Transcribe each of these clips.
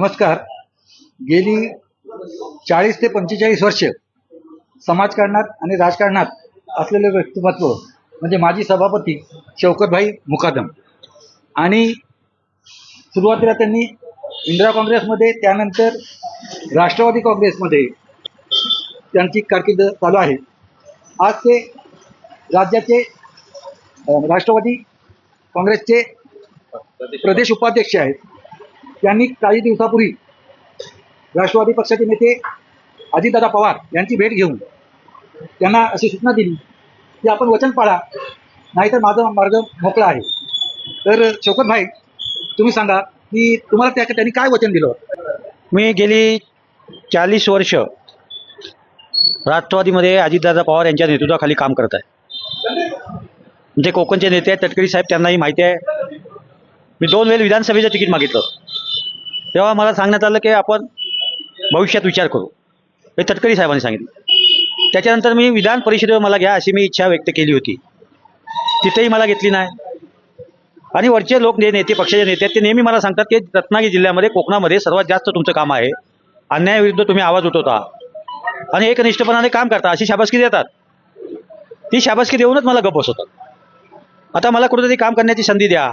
नमस्कार. गेली चाळीस ते पंचेचाळीस वर्ष समाजकारणात आणि राजकारणात असलेले व्यक्तिमत्व म्हणजे माजी सभापती शौकतभाई मुकादम. आणि सुरुवातीला त्यांनी इंदिरा काँग्रेसमध्ये त्यानंतर राष्ट्रवादी काँग्रेसमध्ये त्यांची कारकीर्द चालू आहे. आज ते राज्याचे राष्ट्रवादी काँग्रेसचे प्रदेश उपाध्यक्ष आहेत. त्यांनी काही दिवसापूर्वी राष्ट्रवादी पक्षाचे नेते अजितदादा पवार यांची भेट घेऊन त्यांना अशी सूचना दिली की आपण वचन पाळा नाहीतर माझा मार्ग मोकळा आहे. तर शौकत भाई तुम्ही सांगा की तुम्हाला त्या त्यांनी काय वचन दिलं? मी गेली चाळीस वर्ष राष्ट्रवादीमध्ये अजितदादा पवार यांच्या नेतृत्वाखाली काम करत आहे. जे कोकणचे नेते आहेत तटकरी साहेब त्यांनाही माहिती आहे. मी दोन वेळ विधानसभेचं तिकीट मागितलं. तेव्हा मला सांगण्यात आलं की आपण भविष्यात विचार करू. हे तटकरी साहेबांनी सांगितलं. त्याच्यानंतर मी विधान परिषदेवर मला घ्या अशी मी इच्छा व्यक्त केली होती. तिथेही मला घेतली नाही. आणि वरचे लोक जे नेते पक्षाचे नेते ते नेहमी मला सांगतात की रत्नागिरी जिल्ह्यामध्ये कोकणामध्ये सर्वात जास्त तुमचं काम आहे. अन्यायाविरुद्ध तुम्ही आवाज उठवता. आणि एकनिष्ठपणाने काम करता अशी शाबासकी देतात. ती शाबासकी देऊनच मला गप्प बसवतात. आता मला कुठेतरी काम करण्याची संधी द्या.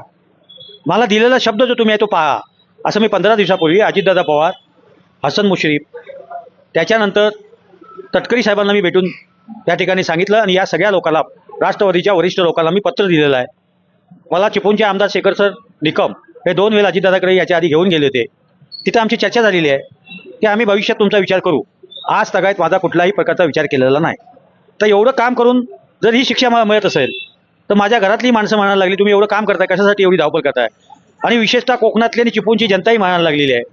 मला दिलेला शब्द जो तुम्ही आहे तो पहा. असं मी पंधरा दिवसापूर्वी अजितदादा पवार हसन मुश्रीफ त्याच्यानंतर तटकरी साहेबांना मी भेटून त्या ठिकाणी सांगितलं आणि या सगळ्या लोकांना राष्ट्रवादीच्या वरिष्ठ लोकांना मी पत्र दिलेलं आहे. मला चिपळूणचे आमदार शेखर सर निकम हे दोन वेळा अजितदादाकडे याच्या आधी घेऊन गेले होते. तिथं आमची चर्चा झालेली आहे. की आम्ही भविष्यात तुमचा विचार करू. आज तगायत माझा कुठलाही प्रकारचा विचार केलेला नाही. तर एवढं काम करून जर ही शिक्षा मला मिळत असेल तर माझ्या घरातली माणसं म्हणायला लागली तुम्ही एवढं काम करताय कशासाठी एवढी धावपळ करताय? आणि विशेषतः कोकणातली आणि चिपळूणची जनताही म्हणायला लागलेली आहे.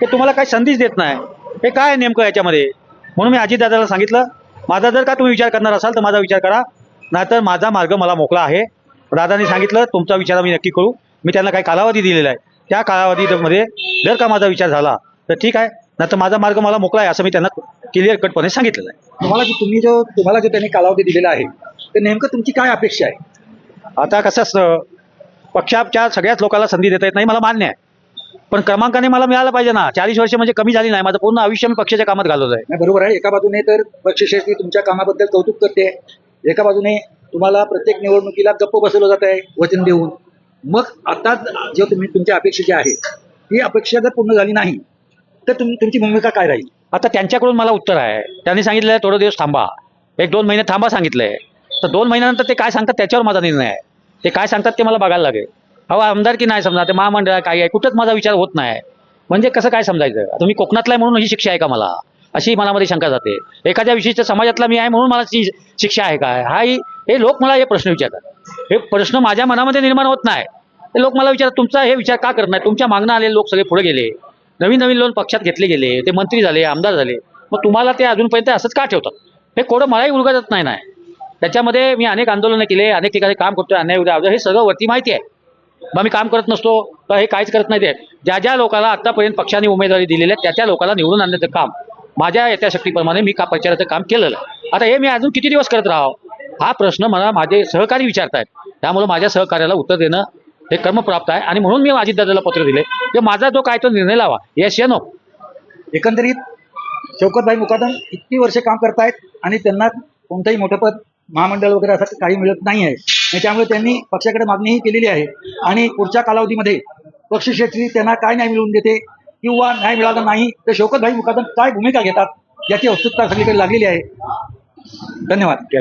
की तुम्हाला काही संधीच देत नाही. हे काय आहे नेमकं याच्यामध्ये? म्हणून मी अजितदादाला सांगितलं माझा जर का तुम्ही विचार करणार असाल? तर माझा विचार करा. नाहीतर माझा मार्ग मला मोकळा आहे. दादानी सांगितलं तुमचा विचार आम्ही नक्की करू. मी त्यांना काही कालावधी दिलेला आहे. त्या कालावधीमध्ये जर का माझा विचार झाला तर ठीक आहे. नाहीतर माझा मार्ग मला मोकळा आहे असं मी त्यांना क्लिअर कटपणे सांगितलेलं आहे. तुम्हाला जो तुम्ही जो तुम्हाला जो त्यांनी कालावधी दिलेला आहे तर नेमकं तुमची काय अपेक्षा आहे? आता कसं असतं पक्षाच्या सगळ्याच लोकांना संधी देता येत नाही मला मान्य आहे. पण क्रमांकाने मला मिळालं पाहिजे ना. चाळीस वर्ष म्हणजे कमी झाली नाही. माझं पूर्ण आयुष्य मी पक्षाच्या कामात घालवलं आहे नाही बरोबर आहे. एका बाजूने तर पक्षश्रेष्ठी तुमच्या कामाबद्दल कौतुक करते. एका बाजूने तुम्हाला प्रत्येक निवडणुकीला गप्प बसवलं जात आहे वचन देऊन. मग आता जे तुम्ही तुमच्या अपेक्षा जी आहे ती अपेक्षा जर पूर्ण झाली नाही तर तुम तुमची भूमिका काय राहील? आता त्यांच्याकडून मला उत्तर आहे. त्यांनी सांगितलं थोडं दिवस थांबा. एक दोन महिने थांबा सांगितलंय. तर दोन महिन्यानंतर ते काय सांगतात त्याच्यावर माझा निर्णय आहे. ते काय सांगतात ते मला बघायला लागेल. अहो आमदार की नाही समजा? ते महामंडळ काय आहे? कुठंच माझा विचार होत नाही. म्हणजे कसं काय समजायचं? आता मी कोकणातला आहे म्हणून ही शिक्षा आहे का मला? अशी मनामध्ये शंका जाते. एखाद्या विशिष्ट समाजातला मी आहे म्हणून मला ती शिक्षा आहे काय हाही हे लोक मला हे प्रश्न विचारतात. हे प्रश्न माझ्या मनामध्ये निर्माण होत नाही. हे लोक मला विचारतात तुमचा हे विचार का करत नाही? तुमच्या मागणं आले लोक सगळे पुढे गेले. नवीन नवीन लोन पक्षात घेतले गेले. ते मंत्री झाले आमदार झाले. मग तुम्हाला ते अजूनपर्यंत असंच का ठेवतात? हे कोडं मलाही उलगडत नाही नाही. त्याच्यामध्ये मी अनेक आंदोलनं केले अनेक ठिकाणी काम करतोय अन्याय उद्या हे सगळं वरती माहिती आहे. मग मी काम करत नसतो तर हे काहीच करत नाही ते ज्या ज्या लोकांना आतापर्यंत पक्षाने उमेदवारी दिलेली आहे त्या त्या लोकांना निवडून आणण्याचं काम माझ्या यथाशक्तीप्रमाणे मी का प्रचाराचं काम केलेलं आहे. आता हे मी अजून किती दिवस करत राहावं? हा प्रश्न मला माझे सहकारी विचारतायत. त्यामुळे माझ्या सहकार्याला उत्तर देणं हे कर्मप्राप्त आहे. आणि म्हणून मी अजितदादाला पत्र दिले की माझा जो काय तो निर्णय लावा. यश या नो एकंदरीत शौकतभाई मुकादम इतकी वर्ष काम करतायत आणि त्यांना कोणतंही मोठं पद महामंडळ वगैरे असं काही मिळत नाही आहे आणि त्यामुळे त्यांनी पक्षाकडे मागणीही केलेली आहे. आणि पुढच्या कालावधीमध्ये पक्षश्रेष्ठी त्यांना काय न्याय मिळवून देते किंवा न्याय मिळाला नाही तर शौकतभाई मुकादम काय भूमिका घेतात याची औत्सुकता सगळीकडे लागलेली आहे. धन्यवाद.